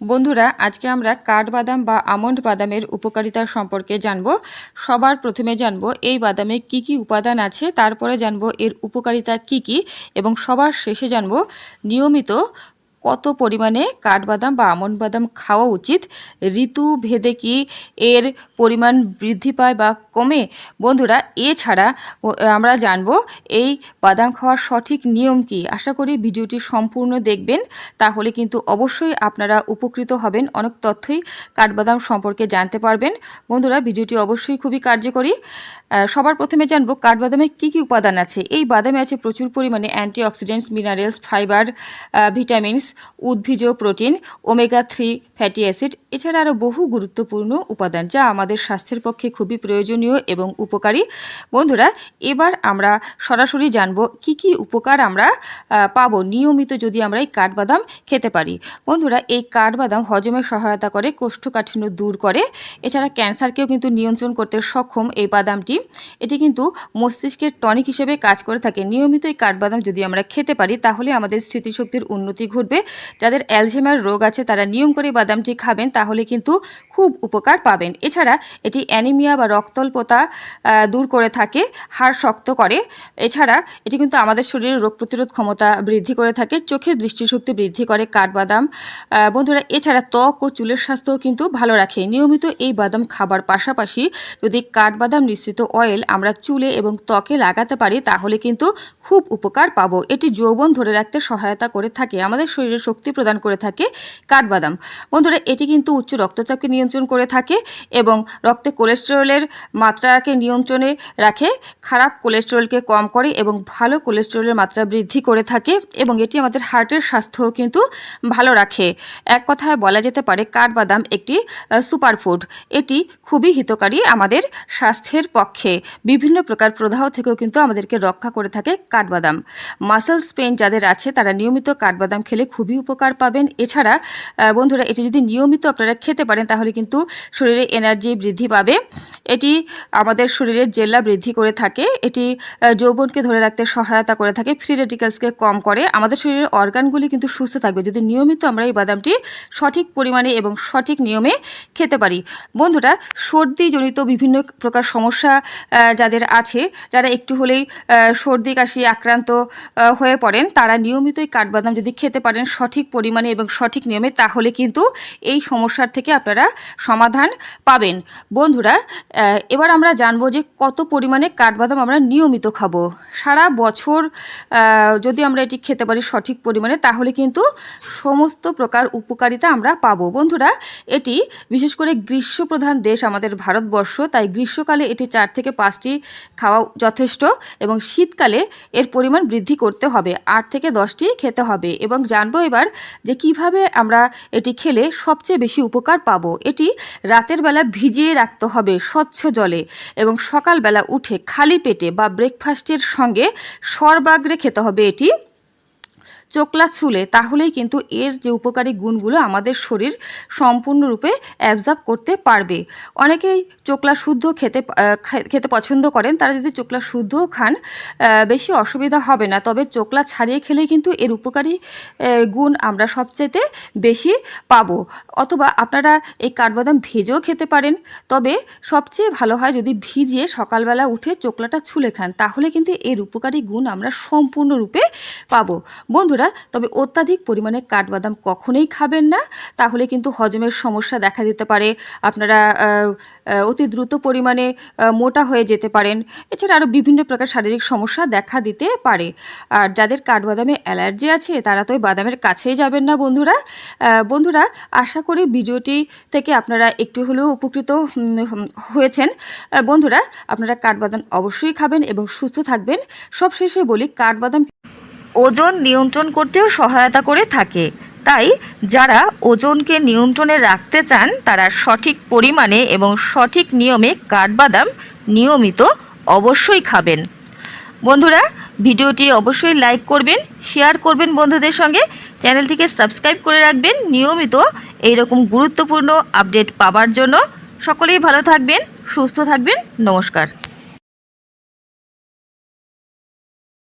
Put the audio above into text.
বন্ধুরা, আজকে আমরা কাঠবাদাম বা আমন্ড বাদামের উপকারিতা সম্পর্কে জানব। সবার প্রথমে জানব, এই বাদামে কি কি উপাদান আছে, তারপরে জানব এর উপকারিতা কি কি, এবং সবার শেষে জানব, নিয়মিত কত পরিমাণে কাঠবাদাম বা আমন্ড বাদাম খাওয়া উচিত? ঋতু ভেদে কি এর পরিমাণ বৃদ্ধি পায় বা কমে? বন্ধুরা, এছাড়া আমরা জানব এই বাদাম খাওয়ার সঠিক নিয়ম কি? আশা করি ভিডিওটি সম্পূর্ণ দেখবেন। তাহলে কিন্তু অবশ্যই আপনারা উপকৃত হবেন, অনেক তথ্যই কাঠবাদাম সম্পর্কে জানতে পারবেন। বন্ধুরা, ভিডিওটি অবশ্যই খুবই কার্যকরী। সবার প্রথমে জানব কাঠবাদামে কী কী উপাদান আছে? এই বাদামে আছে প্রচুর পরিমাণে অ্যান্টিঅক্সিডেন্টস, মিনারেলস, ফাইবার ভিটামিনস উদ্ভিজ protein, omega three fatty acid এছাড়া আরও বহু গুরুত্বপূর্ণ উপাদান যা আমাদের স্বাস্থ্যের পক্ষে খুবই প্রয়োজনীয় এবং উপকারী। বন্ধুরা, এবার আমরা সরাসরি জানব কি কি উপকার আমরা পাবো নিয়মিত যদি আমরা এই কাঠবাদাম খেতে পারি। বন্ধুরা, এই কাঠবাদাম হজমে সহায়তা করে, কোষ্ঠকাঠিন্য দূর করে। এছাড়া ক্যান্সারকেও কিন্তু নিয়ন্ত্রণ করতে সক্ষম এই বাদামটি। এটি কিন্তু মস্তিষ্কের টনিক হিসেবে কাজ করে থাকে। নিয়মিত এই কাঠবাদাম যদি আমরা খেতে পারি, তাহলে আমাদের স্মৃতিশক্তির উন্নতি ঘটবে যাদের অ্যালঝেমার রোগ আছে তারা নিয়ম করে বাদামটি খাবেন, তাহলে কিন্তু খুব উপকার পাবেন। এছাড়া এটি অ্যানিমিয়া বা রক্তল্পতা দূর করে থাকে, হাড় শক্ত করে। এছাড়া এটি কিন্তু আমাদের শরীরের রোগ প্রতিরোধ ক্ষমতা বৃদ্ধি করে থাকে, চোখের দৃষ্টিশক্তি বৃদ্ধি করে, কাঠবাদাম বন্ধুরা, এছাড়া ত্বক ও চুলের স্বাস্থ্যও কিন্তু ভালো রাখে। নিয়মিত এই বাদাম খাবার পাশাপাশি যদি কাঠবাদাম মিশ্রিত অয়েল আমরা চুলে এবং ত্বকে লাগাতে পারি, তাহলে কিন্তু খুব উপকার পাবো। এটি যৌবন ধরে রাখতে সহায়তা করে থাকে আমাদের শরীরে। শক্তি প্রদান করে থাকে কাঠবাদাম। বন্ধুরা, এটি কিন্তু উচ্চ রক্তচাপকে নিয়ন্ত্রণ করে থাকে এবং রক্তে কোলেস্টেরলের মাত্রাকে নিয়ন্ত্রণে রাখে, খারাপ কোলেস্টেরলকে কম করে এবং ভালো কোলেস্টেরলের মাত্রা বৃদ্ধি করে থাকে এবং এটি আমাদের হার্টের স্বাস্থ্যও কিন্তু ভালো রাখে। এক কথায় বলা যেতে পারে, কাঠবাদাম একটি সুপারফুড এটি খুবই হিতকারী আমাদের স্বাস্থ্যের পক্ষে। বিভিন্ন প্রকার প্রদাহ থেকেও কিন্তু আমাদেরকে রক্ষা করে থাকে কাঠবাদাম। মাসেলস পেন যাদের আছে, তারা নিয়মিত কাঠবাদাম খেলে খুবই উপকার পাবেন। এছাড়া বন্ধুরা, এটি যদি নিয়মিত আপনারা খেতে পারেন, তাহলে কিন্তু শরীরে এনার্জি বৃদ্ধি পাবে। এটি আমাদের শরীরের জেল্লা বৃদ্ধি করে থাকে। এটি যৌবনকে ধরে রাখতে সহায়তা করে থাকে, ফ্রি রেডিক্যালসকে কম করে। আমাদের শরীরের অর্গানগুলি কিন্তু সুস্থ থাকবে। যদি নিয়মিত আমরা এই বাদামটি সঠিক পরিমাণে এবং সঠিক নিয়মে খেতে পারি। বন্ধুরা, সর্দিজনিত বিভিন্ন প্রকার সমস্যা যাদের আছে, যারা একটু হলেই সর্দি কাশি আক্রান্ত হয়ে পড়েন, তারা নিয়মিত এই কাঠবাদাম যদি খেতে পারেন সঠিক পরিমাণে এবং সঠিক নিয়মে, তাহলে কিন্তু এই সমস্যার থেকে আপনারা সমাধান পাবেন। বন্ধুরা এবার আমরা জানব যে কত পরিমাণে কাঠবাদাম আমরা নিয়মিত খাব। সারা বছর যদি আমরা এটি খেতে পারি সঠিক পরিমাণে, তাহলে কিন্তু সমস্ত প্রকার উপকারিতা আমরা পাবো। বন্ধুরা, এটি বিশেষ করে গ্রীষ্মপ্রধান দেশ আমাদের ভারতবর্ষ, তাই গ্রীষ্মকালে এটি চার থেকে পাঁচটি খাওয়া যথেষ্ট এবং শীতকালে এর পরিমাণ বৃদ্ধি করতে হবে। আট থেকে দশটি খেতে হবে এবং জানব এবার যে কীভাবে আমরা এটি খেলে সবচেয়ে বেশি উপকার পাবো। এটি রাতের বেলা ভিজিয়ে রাখতে হবে স্বচ্ছ জলে এবং সকালবেলা উঠে খালি পেটে বা ব্রেকফাস্টের সঙ্গে সর্বাগ্রে খেতে হবে এটি। চোকলা ছুলে, তাহলেই কিন্তু এর যে উপকারী গুণগুলো আমাদের শরীর সম্পূর্ণরূপে অ্যাবজর্ব করতে পারবে। অনেকেই চোকলা শুদ্ধ খেতে খেতে পছন্দ করেন, তারা যদি চোকলা শুদ্ধও খান বেশি অসুবিধা হবে না। তবে চোকলা ছাড়িয়ে খেলেই কিন্তু এর উপকারী গুণ আমরা সবচেয়ে বেশি পাবো। অথবা আপনারা এই কাঠবাদাম ভেজেও খেতে পারেন, তবে সবচেয়ে ভালো হয় যদি ভিজিয়ে সকালবেলা উঠে চোকলাটা ছুলে খান, তাহলে কিন্তু এর উপকারী গুণ আমরা সম্পূর্ণরূপে পাবো। বন্ধুরা তবে অত্যাধিক পরিমাণে কাঠবাদাম কখনোই খাবেন না। তাহলে কিন্তু হজমের সমস্যা দেখা দিতে পারে। আপনারা অতি দ্রুত পরিমাণে মোটা হয়ে যেতে পারেন। এছাড়া আরও বিভিন্ন প্রকার শারীরিক সমস্যা দেখা দিতে পারে। আর যাদের কাঠবাদামে অ্যালার্জি আছে, তারা তো বাদামের কাছেই যাবেন না বন্ধুরা। বন্ধুরা, আশা করি ভিডিওটি থেকে আপনারা একটু হলেও উপকৃত হয়েছেন। বন্ধুরা, আপনারা কাঠবাদাম অবশ্যই খাবেন এবং সুস্থ থাকবেন। সবশেষে বলি, কাঠবাদাম ওজন নিয়ন্ত্রণ করতেও সহায়তা করে থাকে। তাই যারা ওজনকে নিয়ন্ত্রণে রাখতে চান, তারা সঠিক পরিমাণে এবং সঠিক নিয়মে কাঠবাদাম নিয়মিত অবশ্যই খাবেন। বন্ধুরা, ভিডিওটি অবশ্যই লাইক করবেন, শেয়ার করবেন বন্ধুদের সঙ্গে। চ্যানেলটিকে সাবস্ক্রাইব করে রাখবেন। নিয়মিত এইরকম গুরুত্বপূর্ণ আপডেট পাবার জন্য। সকলেই ভালো থাকবেন, সুস্থ থাকবেন। নমস্কার।